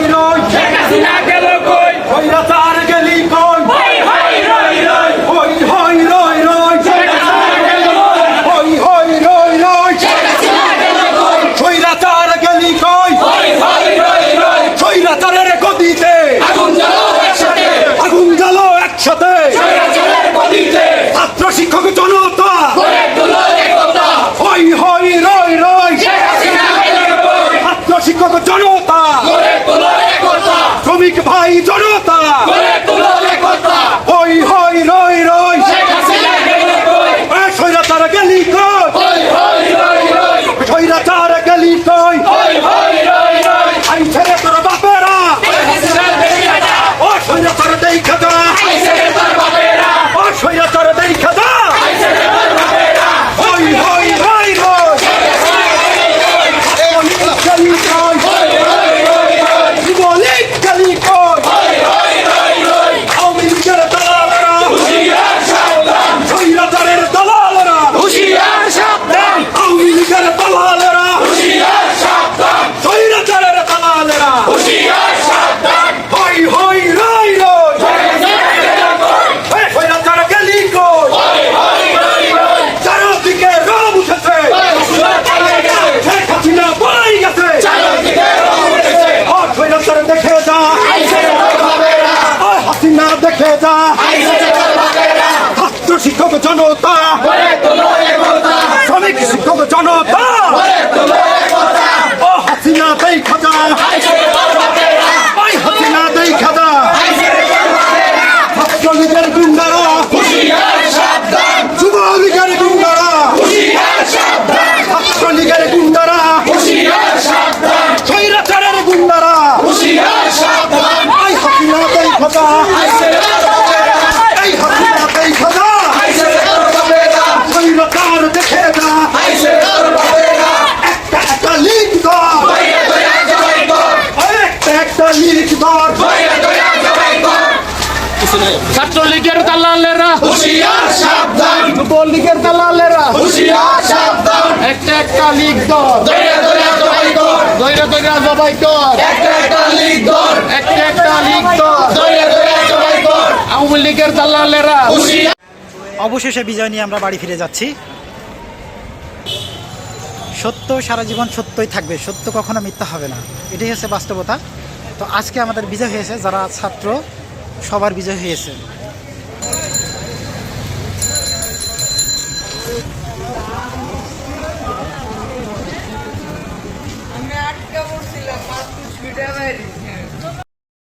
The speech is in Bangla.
¡Llega Holy Ghost. ছাত্রলীগের দালালেরা। হুশিয়ার সাবধান। দালালেরা। হুশিয়ার সাবধান। একটা একটা লীগ দর। জবাই কর। একটা একটা লীগ দর। একটা একটা লীগ আওয়ামী লীগের দালালেরা। অবশেষে বিজয় নিয়ে আমরা বাড়ি ফিরে যাচ্ছি। সত্য সারা জীবন সত্যই থাকবে। সত্য কখনো মিথ্যা হবে না। এটাই হচ্ছে বাস্তবতা। তো আজকে আমাদের বিজয় হয়েছে যারা ছাত্র সবার বিজয় হয়েছে। আটকা পড়ছিলাম